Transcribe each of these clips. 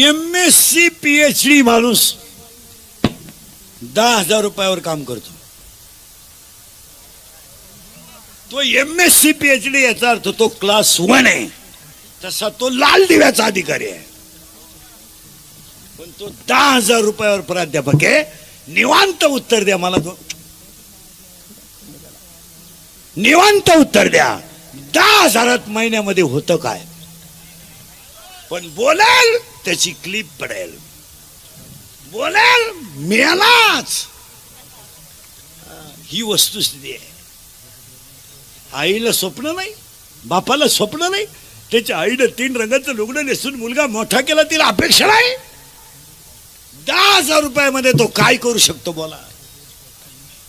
M S C P H D माणूस दहा हजार रुपयावर काम करतो. तो M S C P H D याचा अर्थ तो क्लास वन आहे. तसा तो लाल दिव्याचा अधिकारी आहे. पण तो दहा हजार रुपयावर प्राध्यापक आहे. निवांत उत्तर द्या मला तो. निवांत उत्तर द्या. दहा हजारात महिन्यामध्ये होतं काय? पण बोलाल. त्याची क्लिप पडेल बोलेल मिळालाच ही वस्तुस्थिती आहे आईला स्वप्न नाही बापाला स्वप्न नाही त्याच्या आईनं तीन रंगाचं लुगडं नेसून मुलगा मोठा केला तिला अपेक्षा नाही दहा हजार रुपयामध्ये तो काय करू शकतो बोला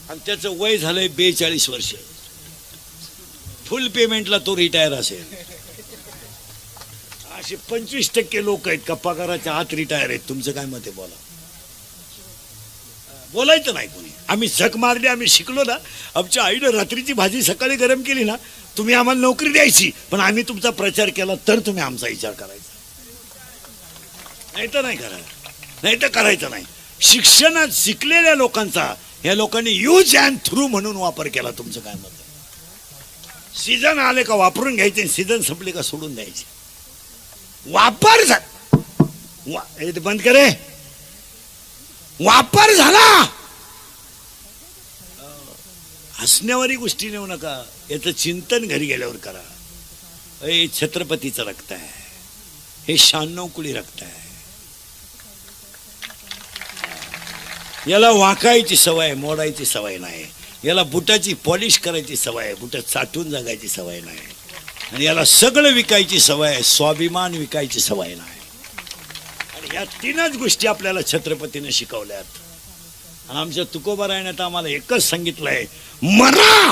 आणि त्याचं वय झालंय बेचाळीस वर्ष फुल पेमेंटला तो रिटायर असेल असे पंचवीस टक्के लोक आहेत का पगाराच्या आत रिटायर आहेत? तुमचं काय मत आहे? बोला. बोलायचं नाही कोणी. आम्ही झक मारली आम्ही शिकलो ना. आमच्या आईनं रात्रीची भाजी सकाळी गरम केली ना तुम्ही आम्हाला नोकरी द्यायची. पण आम्ही तुमचा प्रचार केला तर तुम्ही आमचा विचार करायचा. नाही तर नाही करायला नाही तर करायचं नाही. शिक्षणात शिकलेल्या लोकांचा या लोकांनी यूज अँड थ्रू म्हणून वापर केला. तुमचं काय मत आहे? सीझन आले का वापरून घ्यायचे सीझन संपले का सोडून द्यायचे? वापर झाला ते बंद करे. वापर झाला. हसण्यावारी गोष्टी नेऊ नका. याचं चिंतन घरी गेल्यावर करा. हे छत्रपतीचं रक्त आहे हे शहाण्णव कुळी रक्त आहे याला वाकायची सवय मोडायची सवय नाही. याला बुटाची पॉलिश करायची सवय आहे बुट साठून जगायची सवय नाही. आणि याला सगळं विकायची सवय आहे. स्वाभिमान विकायची सवय नाही. आणि या तीनच गोष्टी आपल्याला छत्रपतीने शिकवल्यात. आणि आमच्या तर आम्हाला एकच सांगितलंय मरा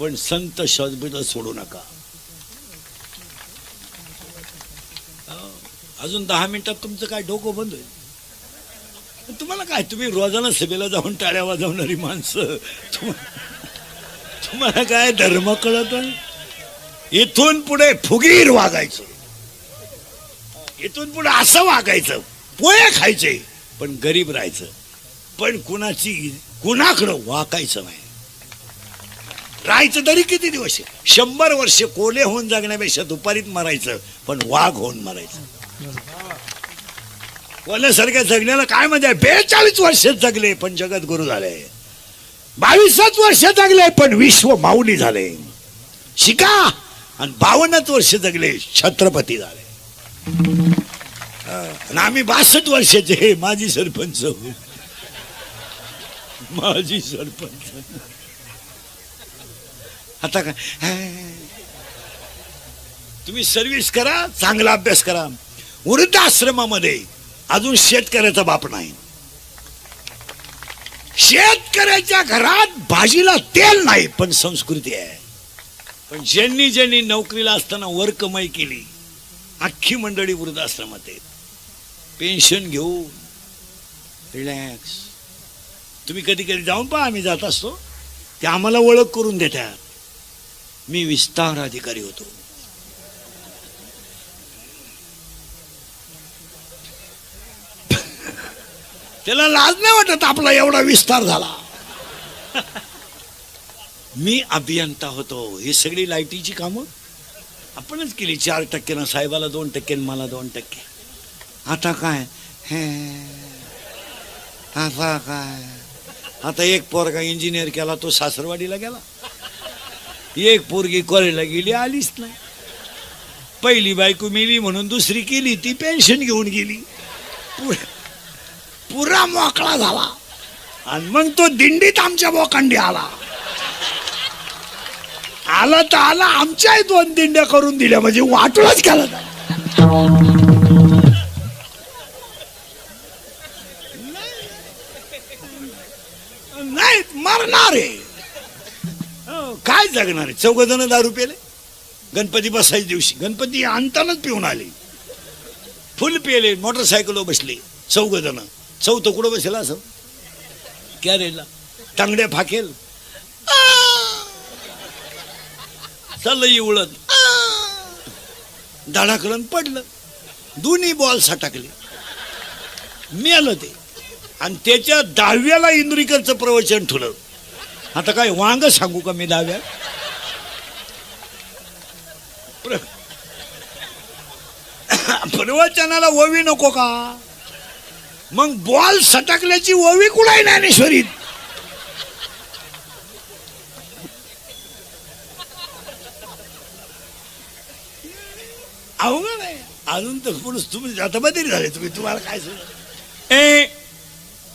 पण संत शब्द सोडू नका. अजून दहा मिनिटात तुमचं काय डोकं बंद होईल? तुम्हाला काय तुम्ही रोजाना सभेला जाऊन टाळ्या वाजवणारी माणसं तुम्हाला काय धर्म कळत आहे? इथून पुढे फुगीर वागायचं. इथून पुढे असं वागायचं पोहे खायचे पण गरीब राहायचं. पण कुणाची कुणाकडं वाकायचं नाही. राहायचं तरी किती दिवस? शंभर वर्ष कोले होऊन जगण्यापेक्षा दुपारीत मरायचं पण वाघ होऊन मरायचं. कोल्यासारख्या जगण्याला काय म्हणजे आहे? बेचाळीस वर्ष जगले पण जगत गुरु झाले. बावीसच वर्ष जगले पण विश्व माऊली झाले. शिका! आणि बावन्नच वर्ष जगले छत्रपती झाले. आणि आम्ही बासष्ट वर्षाचे हे माजी सरपंच माजी सरपंच. आता का तुम्ही सर्व्हिस करा चांगला अभ्यास करा. वृद्धाश्रमामध्ये अजून शेतकऱ्याचा बाप नाही. शेतकऱ्याच्या घरात भाजीला तेल नाही पण संस्कृती आहे. पण ज्यांनी ज्यांनी नोकरीला असताना वर कमाई केली अख्खी मंडळी वृद्धाश्रमात आहेत. पेन्शन घेऊन रिलॅक्स. तुम्ही कधी कधी जाऊन पहा आम्ही जात असतो. ते आम्हाला ओळख करून देतात. मी विस्तार अधिकारी होतो. त्याला लाज नाही वाटत आपला एवढा विस्तार झाला. मी अभियंता होतो. ही सगळी लाईटीची कामं आपणच केली. चार टक्केनं साहेबाला दोन टक्के मला दोन टक्के. आता काय? हे आता काय? आता एक पोरगा इंजिनियर केला तो सासरवाडीला गेला. एक पोरगी कॉलेजला गेली आलीच नाही. पहिली बायको मिली म्हणून दुसरी केली ती पेन्शन घेऊन गेली. पुढे पुरा मोकळा झाला. आणि मग तो दिंडीत आमच्या बोकांडी आला. आला तर आला आमच्याही दोन दिंड्या करून दिल्या म्हणजे वाटूनच केला नाही. मरणार आहे. हो, काय जगणार आहे? चौघ जण दारू पेले? गणपती बसायच्या दिवशी. गणपती आणतानाच पिऊन आले. फुल पेले मोटरसायकल बसले चौघ जण चौथं कुठं बसेल असं? कॅरेला. तांगड्या फाकेल. चाललं इवळत धडाकडून पडलं. दोन्ही बॉल सटकले. मेलं ते. आणि त्याच्या दहाव्याला इंद्रिकरचं प्रवचन ठुलं आता काय वांग सांगू का मी दहाव्या? प्र- प्रवचनाला ओवी नको का? मग बॉल सटकल्याची ओवी कुठे ज्ञानेश्वरीत? अवघड आहे अजून तर पुरुष तुम्ही आता बदली झाले. तुम्ही तुम्हाला काय सुद्धा ए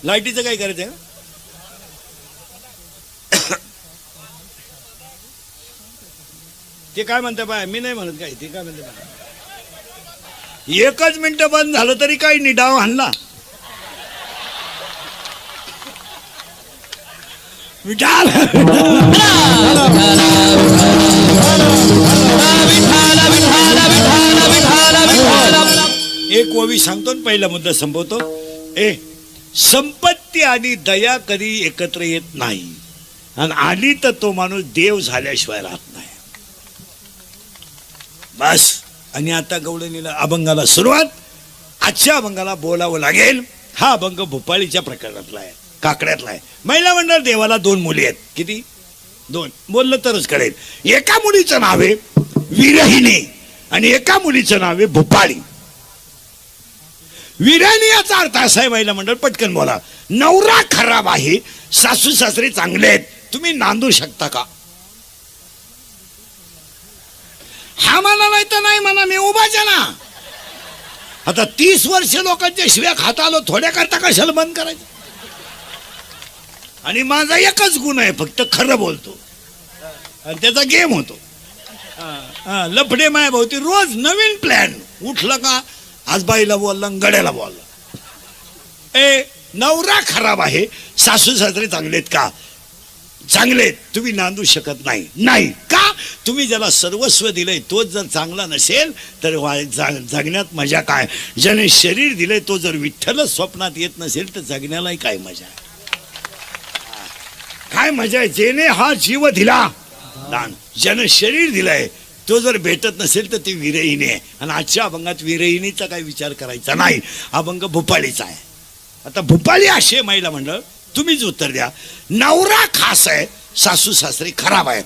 लाईटीचं काय करायचं आहे? ते काय म्हणते बाय? मी नाही म्हणत काय. ते काय म्हणते बाय? एकच मिनिट बंद झालं तरी काही नाही. डाव हाणला. विठाल एक ओवी सांगतो पहिला मुद्दा संपवतो. ए संपत्ती आणि दया कधी एकत्र येत नाही. आणि आली तर तो माणूस देव झाल्याशिवाय राहत नाही. बस. आणि आता गवळणीला अभंगाला सुरुवात. आजच्या अभंगाला बोलावं लागेल. हा अभंग भोपाळीच्या प्रकरणातला आहे काकड्यातला आहे. महिला मंडळ देवाला दोन मुली आहेत. किती? दोन. बोललं तरच कळेल. एका मुलीचं नाव आहे विरहिणी आणि एका मुलीचं नाव आहे भोपाळी. विरहिणी याचा अर्थ असा आहे महिला मंडळ पटकन बोला. नवरा खराब आहे सासू सासरे चांगले आहेत. तुम्ही नांदू शकता का? हा म्हणा नाही तर नाही म्हणा मी उभाच ना. आता तीस वर्ष लोकांच्या शिव्या खाता आलो थोड्या करता कशाला बंद करायचं? आणि माझा एकच गुण आहे फक्त खरं बोलतो. आणि त्याचा गेम होतो. लफडे माया भोवती रोज नवीन प्लॅन उठलं का आज बाईला बोलला गड्याला बोलला. ए नवरा खराब आहे सासू सासरे चांगलेत का? चांगले तुम्ही नांदू शकत नाही. नाही का? तुम्ही ज्याला सर्वस्व दिलंय तोच जर चांगला नसेल तर जा- जगण्यात मजा काय? ज्याने शरीर दिलंय तो जर विठ्ठलच स्वप्नात येत नसेल तर जगण्यालाही काय मजा? आहे काय मजा आहे? जेने हा जीव दिला. दान. ज्याने शरीर दिलंय तो जर भेटत नसेल तर ती विरहिणी आहे. आणि आजच्या अभंगात विरहिणीचा काही विचार करायचा नाही. अभंग भुपाळीचा आहे. आता भूपाळी असे महिला मंडळ तुम्हीच उत्तर द्या. नवरा खास आहे सासू सासरे खराब आहेत.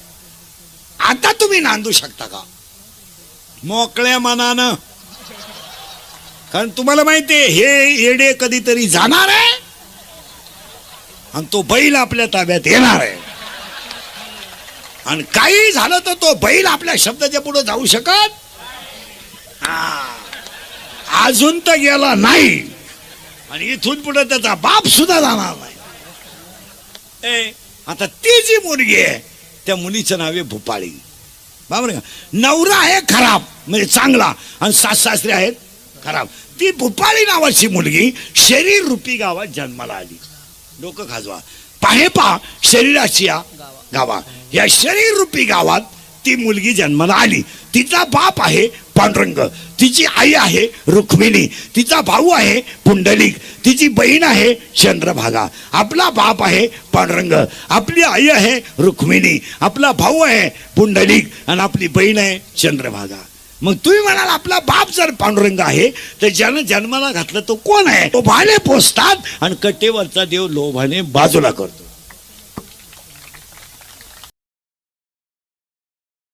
आता तुम्ही नांदू शकता का? मोकळ्या मनानं. कारण तुम्हाला माहिती आहे हे येडे कधीतरी जाणार आहे. आणि तो बैल आपल्या ताब्यात येणार आहे. आणि काही झालं तर तो बैल आपल्या शब्दाच्या पुढे जाऊ शकत हा. अजून तर गेला नाही. आणि इथून पुढे त्याचा बाप सुद्धा जाणार नाही. ए. आता ती जी मुलगी आहे त्या मुलीचं नाव आहे भूपाळी. बरोबर का? नवरा आहे खराब म्हणजे चांगला. आणि सास सासरे आहेत खराब. ती भूपाळी नावाची मुलगी शरीर रूपी गावात जन्माला आली. डोकं खाजवा. पाहे पा शरीराची या गावा. या शरीर रूपी गावात ती मुलगी जन्माला आली. तिचा बाप आहे पांडुरंग. तिची आई आहे रुक्मिणी. तिचा भाऊ आहे पुंडलिक. तिची बहीण आहे चंद्रभागा. आपला बाप आहे पांडुरंग. आपली आई आहे रुक्मिणी. आपला भाऊ आहे पुंडलिक. आणि आपली बहीण आहे चंद्रभागा. मग तुम्ही म्हणाल आपला बाप जर पांडुरंग आहे तर ज्यानं जन्माला घातलं तो कोण आहे? तो भाले पोचतात आणि कटेवरचा देव लोभाने बाजूला करतो.